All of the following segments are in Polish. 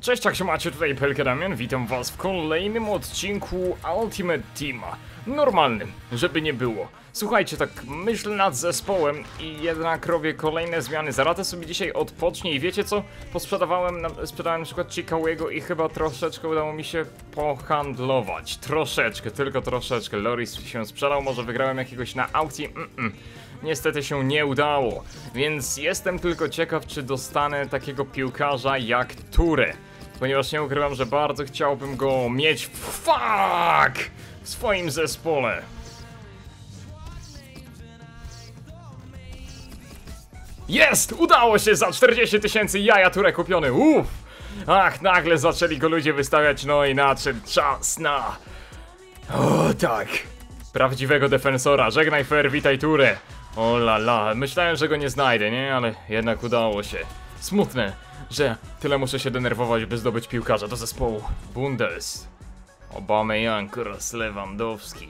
Cześć, jak się macie? Tutaj Pelka Damian, witam was w kolejnym odcinku Ultimate Teama. Normalnym, żeby nie było. Słuchajcie, tak myślę nad zespołem i jednak robię kolejne zmiany. Zaratę sobie dzisiaj odpocznie i wiecie co? Posprzedawałem, na, sprzedałem na przykład Chicago'ego i chyba troszeczkę udało mi się pohandlować. Troszeczkę, tylko troszeczkę. Loris się sprzedał, może wygrałem jakiegoś na aukcji. Mm -mm. Niestety się nie udało, więc jestem tylko ciekaw, czy dostanę takiego piłkarza jak Ture. Ponieważ nie ukrywam, że bardzo chciałbym go mieć fuck w swoim zespole. Jest! Udało się za 40 tysięcy jaja Ture kupiony, uff! Ach, nagle zaczęli go ludzie wystawiać, no i nadszedł czas na... O tak! Prawdziwego defensora, żegnaj fair, witaj Ture! O la la, myślałem, że go nie znajdę, nie? Ale jednak udało się. Smutne, że tyle muszę się denerwować, by zdobyć piłkarza do zespołu Bundes. Obama Young oraz Lewandowski.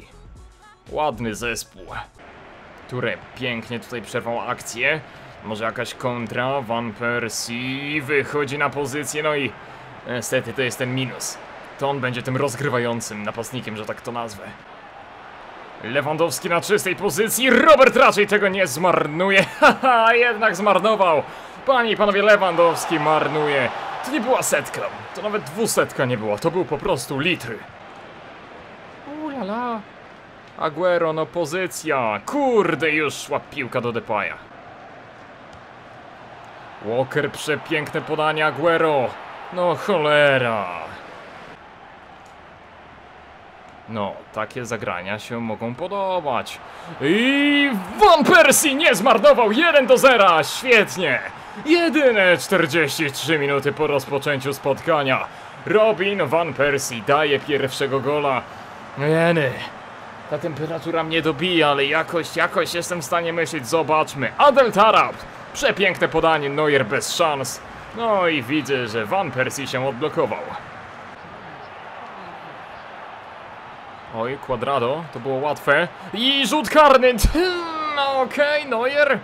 Ładny zespół. Ture pięknie tutaj przerwał akcję. Może jakaś kontra, Van Persie wychodzi na pozycję, no i niestety to jest ten minus. To on będzie tym rozgrywającym napastnikiem, że tak to nazwę. Lewandowski na czystej pozycji, Robert raczej tego nie zmarnuje, haha, jednak zmarnował. Panie i panowie, Lewandowski marnuje. To nie była setka, to nawet dwusetka nie była, to był po prostu litry. Ulala. Aguero, no pozycja. Kurde, już szła piłka do Depaya. Walker, przepiękne podanie Aguero. No cholera. No, takie zagrania się mogą podobać. I Van Persie nie zmarnował 1 do 0. Świetnie. Jedyne 43 minuty po rozpoczęciu spotkania. Robin Van Persie daje pierwszego gola. Jeny. Ta temperatura mnie dobija, ale jakoś, jakoś jestem w stanie myśleć. Zobaczmy. Adel Tarab. Przepiękne podanie, Neuer bez szans. No i widzę, że Van Persie się odblokował. Oj, Quadrado, to było łatwe. I rzut karny! No okej, okay, Neuer.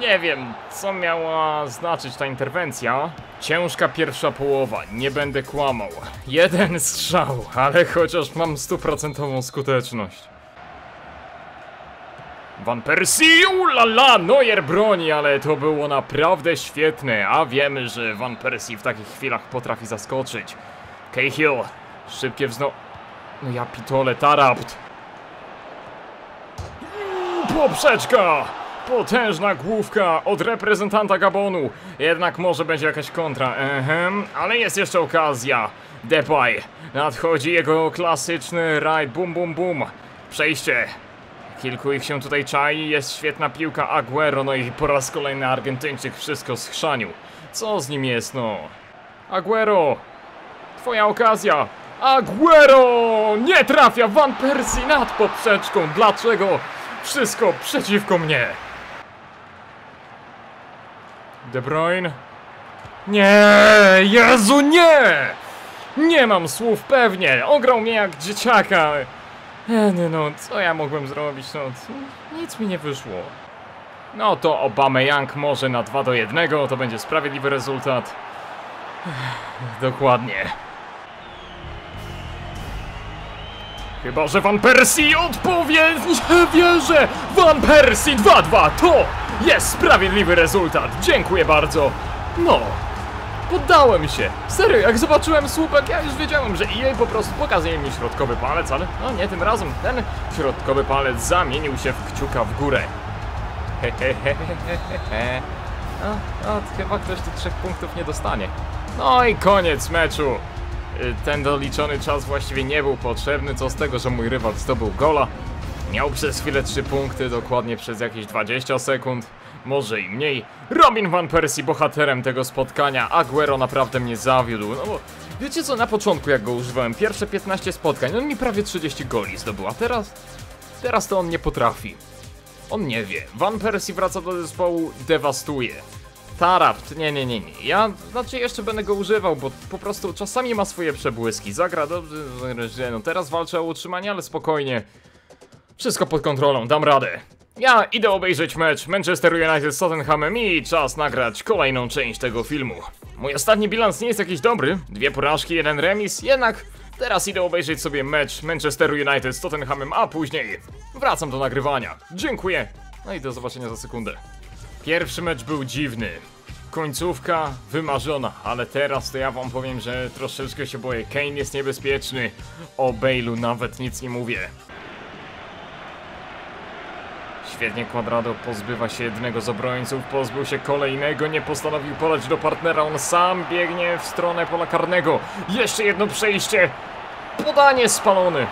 Nie wiem, co miała znaczyć ta interwencja. Ciężka pierwsza połowa, nie będę kłamał. Jeden strzał, ale chociaż mam stuprocentową skuteczność. Van Persie, ulala, Neuer broni, ale to było naprawdę świetne, a wiemy, że Van Persie w takich chwilach potrafi zaskoczyć. Cahill, szybkie wzno... No ja pitole, Tarapt. Poprzeczka! Potężna główka od reprezentanta Gabonu. Jednak może będzie jakaś kontra. Ehem, ale jest jeszcze okazja. Depay. Nadchodzi jego klasyczny raj. Bum, bum, bum. Przejście. Kilku ich się tutaj czai. Jest świetna piłka Aguero. No i po raz kolejny Argentyńczyk wszystko schrzanił. Co z nim jest, no? Aguero. Twoja okazja. Aguero! Nie trafia Van Persie nad poprzeczką. Dlaczego? Wszystko przeciwko mnie. De Bruyne. Nie! Jezu, nie! Nie mam słów, pewnie. Ograł mnie jak dzieciaka. Nie no, co ja mogłem zrobić? No, nic mi nie wyszło. No to Obama Young może na 2 do 1, to będzie sprawiedliwy rezultat. Dokładnie. Chyba, że Van Persie odpowie! Nie wierzę! Van Persie 2-2 to jest sprawiedliwy rezultat! Dziękuję bardzo! No, poddałem się! Serio, jak zobaczyłem słupek, ja już wiedziałem, że EA po prostu pokazuje mi środkowy palec, ale no nie, tym razem ten środkowy palec zamienił się w kciuka w górę. Hehehehe. No, no, chyba ktoś tu trzech punktów nie dostanie. No i koniec meczu ten doliczony czas właściwie nie był potrzebny, co z tego, że mój rywal zdobył gola. Miał przez chwilę 3 punkty, dokładnie przez jakieś 20 sekund, może i mniej. Robin Van Persie bohaterem tego spotkania, Aguero naprawdę mnie zawiódł, no bo wiecie co, na początku jak go używałem, pierwsze 15 spotkań, on mi prawie 30 goli zdobył, a teraz, teraz to on nie potrafi. On nie wie. Van Persie wraca do zespołu, dewastuje. Tarapt, nie, nie, nie, nie. Ja, znaczy jeszcze będę go używał, bo po prostu czasami ma swoje przebłyski. Zagra dobrze, no teraz walczę o utrzymanie, ale spokojnie. Wszystko pod kontrolą, dam radę. Ja idę obejrzeć mecz Manchester United z Tottenhamem i czas nagrać kolejną część tego filmu. Mój ostatni bilans nie jest jakiś dobry. Dwie porażki, jeden remis, jednak teraz idę obejrzeć sobie mecz Manchesteru United z Tottenhamem, a później wracam do nagrywania. Dziękuję. No i do zobaczenia za sekundę. Pierwszy mecz był dziwny. Końcówka wymarzona, ale teraz to ja wam powiem, że troszeczkę się boję. Kane jest niebezpieczny. O Bale'u nawet nic nie mówię. Świetnie Quadrado pozbywa się jednego z obrońców, pozbył się kolejnego, nie postanowił podać do partnera, on sam biegnie w stronę pola karnego. Jeszcze jedno przejście, podanie spalony.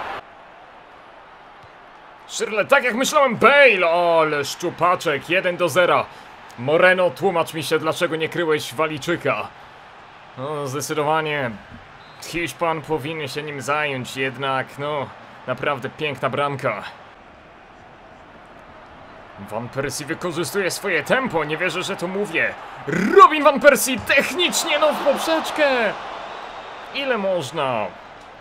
Szyrle, tak jak myślałem, Bale! O, ale szczupaczek, 1 do 0. Moreno, tłumacz mi się, dlaczego nie kryłeś Walijczyka. No, zdecydowanie Hiszpan powinien się nim zająć, jednak, no, naprawdę piękna bramka. Van Persie wykorzystuje swoje tempo, nie wierzę, że to mówię. Robin Van Persie technicznie, no w poprzeczkę! Ile można?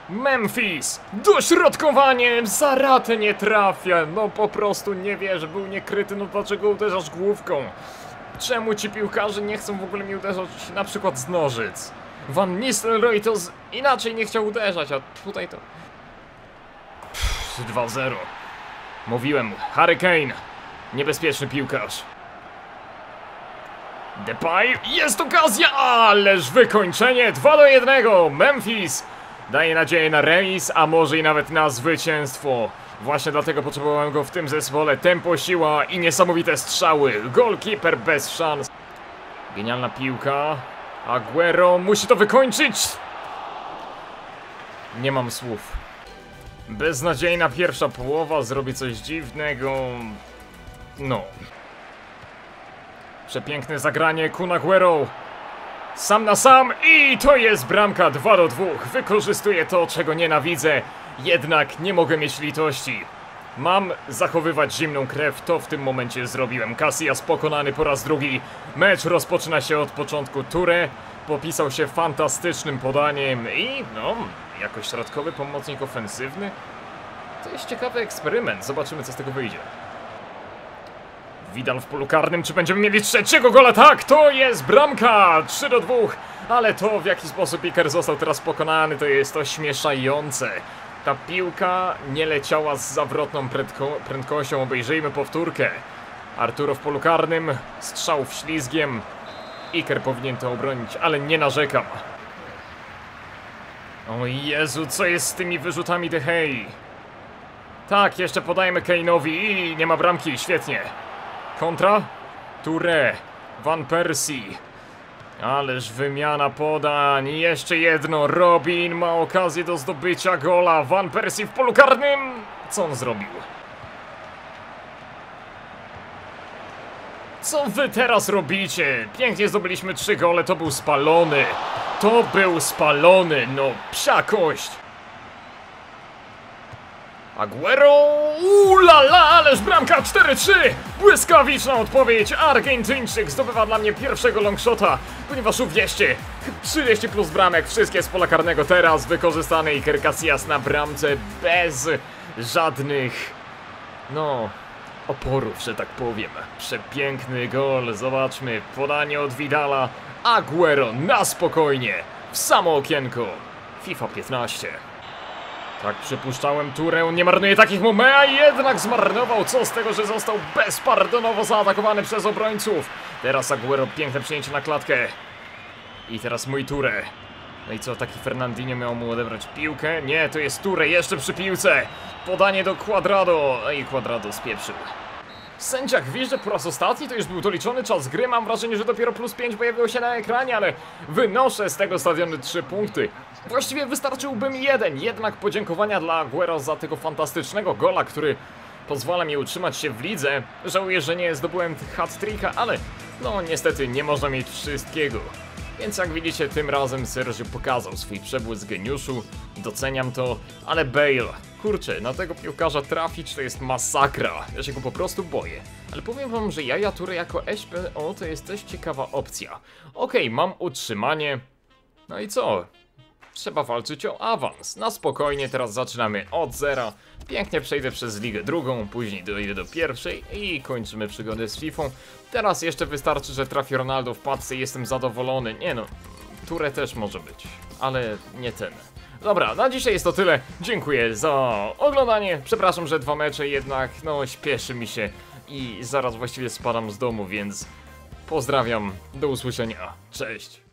Memphis! Dośrodkowanie! Za ratę nie trafia! No po prostu nie wierzę, był niekryty, no dlaczego uderzasz główką? Czemu ci piłkarze nie chcą w ogóle mi uderzać na przykład z nożyc? Van Nistelrooy to z... inaczej nie chciał uderzać, a tutaj to... Pff, 2-0. Mówiłem, Harry Kane. Niebezpieczny piłkarz. Depay, jest okazja, ależ wykończenie 2 do 1. Memphis daje nadzieję na remis, a może i nawet na zwycięstwo. Właśnie dlatego potrzebowałem go w tym zespole. Tempo, siła i niesamowite strzały. Goalkeeper bez szans. Genialna piłka. Aguero musi to wykończyć. Nie mam słów. Beznadziejna pierwsza połowa, zrobi coś dziwnego. No. Przepiękne zagranie Kun Aguero. Sam na sam i to jest bramka 2 do 2. Wykorzystuję to, czego nienawidzę. Jednak nie mogę mieć litości. Mam zachowywać zimną krew, to w tym momencie zrobiłem. Casillas pokonany po raz drugi. Mecz rozpoczyna się od początku. Ture popisał się fantastycznym podaniem i no, jako środkowy pomocnik ofensywny. To jest ciekawy eksperyment, zobaczymy co z tego wyjdzie. Widal w polu karnym, czy będziemy mieli trzeciego gola? Tak, to jest bramka! 3 do 2, ale to w jaki sposób Iker został teraz pokonany, to jest ośmieszające. Ta piłka nie leciała z zawrotną prędko prędkością, obejrzyjmy powtórkę. Arturo w polu karnym, strzał w ślizgiem. Iker powinien to obronić, ale nie narzekam. O Jezu, co jest z tymi wyrzutami De Gea? Tak, jeszcze podajemy Kane'owi i nie ma bramki, świetnie. Kontra? Touré. Van Persie. Ależ wymiana podań. Jeszcze jedno. Robin ma okazję do zdobycia gola. Van Persie w polu karnym. Co on zrobił? Co wy teraz robicie? Pięknie zdobyliśmy trzy gole. To był spalony. To był spalony. No, psia kość. Aguero! Ulala, ależ bramka 4-3! Błyskawiczna odpowiedź! Argentyńczyk zdobywa dla mnie pierwszego longshota, ponieważ uwierzcie, 30 plus bramek, wszystkie z pola karnego teraz wykorzystane Iker Casillas na bramce bez żadnych, no, oporów, że tak powiem. Przepiękny gol, zobaczmy, podanie od Vidala, Aguero na spokojnie, w samo okienko. FIFA 15. Tak przypuszczałem, Turę nie marnuje takich momentów, a jednak zmarnował. Co z tego, że został bezpardonowo zaatakowany przez obrońców. Teraz Aguero, piękne przyjęcie na klatkę. I teraz mój Ture. No i co, taki Fernandinho miał mu odebrać piłkę? Nie, to jest Ture, jeszcze przy piłce. Podanie do Quadrado. No i Quadrado spieprzył. Sędzia gwizdże po raz ostatni, to już był doliczony czas gry. Mam wrażenie, że dopiero plus 5 pojawiło się na ekranie, ale wynoszę z tego stadionu 3 punkty. Właściwie wystarczyłby mi jeden, jednak podziękowania dla Aguero za tego fantastycznego gola, który pozwala mi utrzymać się w lidze. Żałuję, że nie zdobyłem hat-tricka, ale no niestety nie można mieć wszystkiego. Więc jak widzicie, tym razem Sergio pokazał swój przebłysk geniuszu, doceniam to, ale Bale, kurczę, na tego piłkarza trafić to jest masakra, ja się go po prostu boję. Ale powiem wam, że Jaja Touré jako SPO to jest też ciekawa opcja. Okej, mam utrzymanie, no i co? Trzeba walczyć o awans. Na spokojnie, teraz zaczynamy od zera. Pięknie przejdę przez ligę drugą, później dojdę do pierwszej i kończymy przygodę z FIFA. Teraz jeszcze wystarczy, że trafi Ronaldo w padce i jestem zadowolony. Nie no, Ture też może być, ale nie ten. Dobra, na dzisiaj jest to tyle. Dziękuję za oglądanie. Przepraszam, że dwa mecze jednak, no śpieszy mi się i zaraz właściwie spadam z domu, więc pozdrawiam. Do usłyszenia. Cześć.